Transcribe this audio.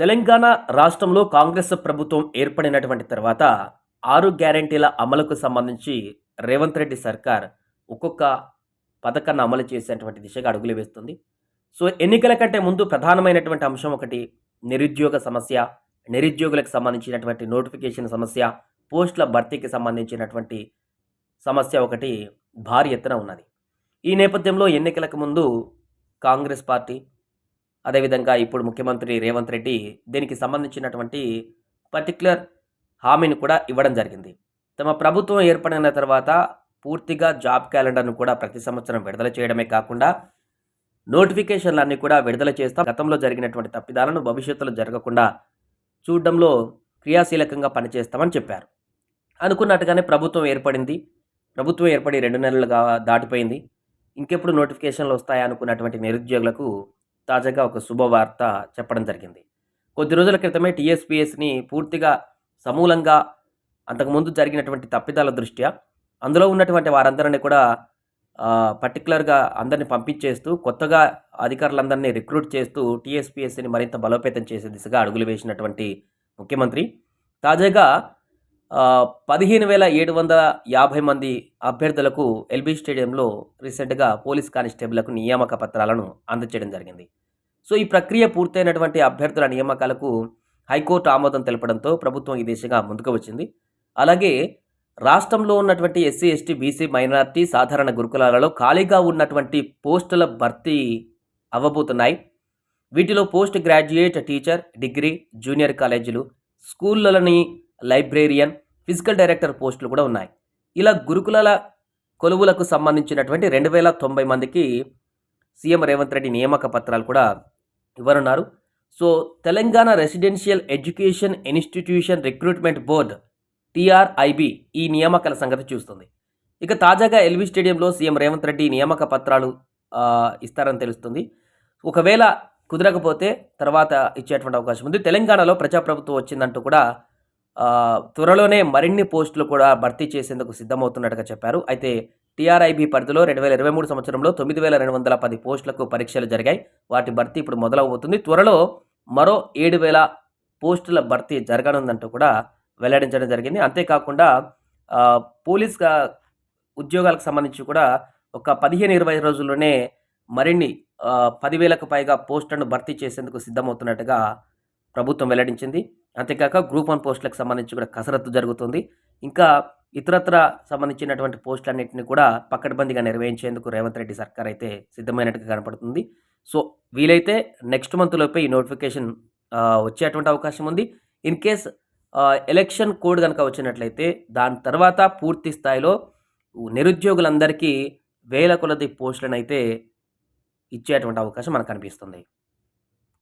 తెలంగాణ రాష్ట్రంలో కాంగ్రెస్ ప్రభుత్వం ఏర్పడినటువంటి తర్వాత ఆరు గ్యారంటీల అమలుకు సంబంధించి రేవంత్ రెడ్డి సర్కార్ ఒక్కొక్క పథకాన్ని అమలు చేసేటువంటి దిశగా అడుగులు వేస్తుంది. సో ఎన్నికల కంటే ముందు ప్రధానమైనటువంటి అంశం ఒకటి నిరుద్యోగ సమస్య నిరుద్యోగులకు సంబంధించినటువంటి నోటిఫికేషన్ సమస్య పోస్టుల భర్తీకి సంబంధించినటువంటి సమస్య ఒకటి భారీ ఎత్తున ఉన్నది. ఈ నేపథ్యంలో ఎన్నికలకు ముందు కాంగ్రెస్ పార్టీ అదేవిధంగా ఇప్పుడు ముఖ్యమంత్రి రేవంత్ రెడ్డి దీనికి సంబంధించినటువంటి పర్టికులర్ హామీని కూడా ఇవ్వడం జరిగింది. తమ ప్రభుత్వం ఏర్పడిన తర్వాత పూర్తిగా జాబ్ క్యాలెండర్ను కూడా ప్రతి సంవత్సరం విడుదల చేయడమే కాకుండా నోటిఫికేషన్లన్నీ కూడా విడుదల చేస్తాం. గతంలో జరిగినటువంటి తప్పిదాలను భవిష్యత్తులో జరగకుండా చూడడంలో క్రియాశీలకంగా పనిచేస్తామని చెప్పారు. అనుకున్నట్టుగానే ప్రభుత్వం ఏర్పడింది. ప్రభుత్వం ఏర్పడి రెండు నెలలుగా దాటిపోయింది. ఇంకెప్పుడు నోటిఫికేషన్లు వస్తాయా అనుకున్నటువంటి నిరుద్యోగులకు తాజాగా ఒక శుభవార్త చెప్పడం జరిగింది. కొద్ది రోజుల క్రితమే టీఎస్పీఎస్ని పూర్తిగా సమూలంగా అంతకుముందు జరిగినటువంటి తప్పిదాల దృష్ట్యా అందులో ఉన్నటువంటి వారందరినీ కూడా పర్టికులర్గా అందరిని పంపించేస్తూ కొత్తగా అధికారులందరినీ రిక్రూట్ చేస్తూ టీఎస్పీఎస్సీని మరింత బలోపేతం చేసే దిశగా అడుగులు వేసినటువంటి ముఖ్యమంత్రి. తాజాగా పదిహేను వేల ఏడు వందల యాభై మంది అభ్యర్థులకు ఎల్బీ స్టేడియంలో రీసెంట్గా పోలీస్ కానిస్టేబుల్లకు నియామక పత్రాలను అందచేయడం జరిగింది. సో ఈ ప్రక్రియ పూర్తయినటువంటి అభ్యర్థుల నియామకాలకు హైకోర్టు ఆమోదం తెలపడంతో ప్రభుత్వం ఈ దిశగా ముందుకు వచ్చింది. అలాగే రాష్ట్రంలో ఉన్నటువంటి ఎస్సీ ఎస్టీ బీసీ మైనార్టీ సాధారణ గురుకులాలలో ఖాళీగా ఉన్నటువంటి పోస్టుల భర్తీ అవ్వబోతున్నాయి. వీటిలో post graduate teacher degree junior కాలేజీలు స్కూళ్ళని లైబ్రేరియన్ ఫిజికల్ డైరెక్టర్ పోస్టులు కూడా ఉన్నాయి. ఇలా గురుకులాల కొలువులకు సంబంధించినటువంటి రెండు వేల తొంభై మందికి సీఎం రేవంత్ రెడ్డి నియామక పత్రాలు కూడా ఇవ్వనున్నారు. So Telangana residential education institution recruitment board TRIB ఈ నియామకాల సంగతి చూస్తుంది. ఇక తాజాగా ఎల్వి స్టేడియంలో సీఎం రేవంత్ రెడ్డి నియామక పత్రాలు ఇస్తారని తెలుస్తుంది. ఒకవేళ కుదరకపోతే తర్వాత ఇచ్చేటువంటి అవకాశం ఉంది. తెలంగాణలో ప్రజాప్రభుత్వం వచ్చిందంటూ కూడా త్వరలోనే మరిన్ని పోస్టులు కూడా భర్తీ చేసేందుకు సిద్ధమవుతున్నట్టుగా చెప్పారు. అయితే టీఆర్ఐబీ పరిధిలో రెండు వేల ఇరవై మూడు సంవత్సరంలో తొమ్మిది వేల రెండు వందల పది పోస్టులకు పరీక్షలు జరిగాయి. వాటి భర్తీ ఇప్పుడు మొదలవుతుంది. త్వరలో మరో ఏడు వేల పోస్టుల భర్తీ జరగనుందంటూ కూడా వెల్లడించడం జరిగింది. అంతేకాకుండా పోలీస్ ఉద్యోగాలకు సంబంధించి కూడా ఒక పదిహేను ఇరవై రోజుల్లోనే మరిన్ని పదివేలకు పైగా పోస్టులను భర్తీ చేసేందుకు సిద్ధమవుతున్నట్టుగా ప్రభుత్వం వెల్లడించింది. అంతేకాక గ్రూప్ వన్ పోస్టులకు సంబంధించి కూడా కసరత్తు జరుగుతుంది. ఇంకా ఇతరత్ర సంబంధించినటువంటి పోస్టులన్నింటినీ కూడా పక్కడబందిగా నిర్వహించేందుకు రేవంత్ రెడ్డి సర్కార్ అయితే సిద్ధమైనట్టుగా కనపడుతుంది. సో వీలైతే నెక్స్ట్ మంత్ లోపే ఈ నోటిఫికేషన్ వచ్చేటువంటి అవకాశం ఉంది. ఇన్ కేస్ ఎలక్షన్ కోడ్ కనుక వచ్చినట్లయితే దాని తర్వాత పూర్తి స్థాయిలో నిరుద్యోగులందరికీ వేల కొలది పోస్టులను అయితే ఇచ్చేటువంటి అవకాశం మనకు కనిపిస్తుంది.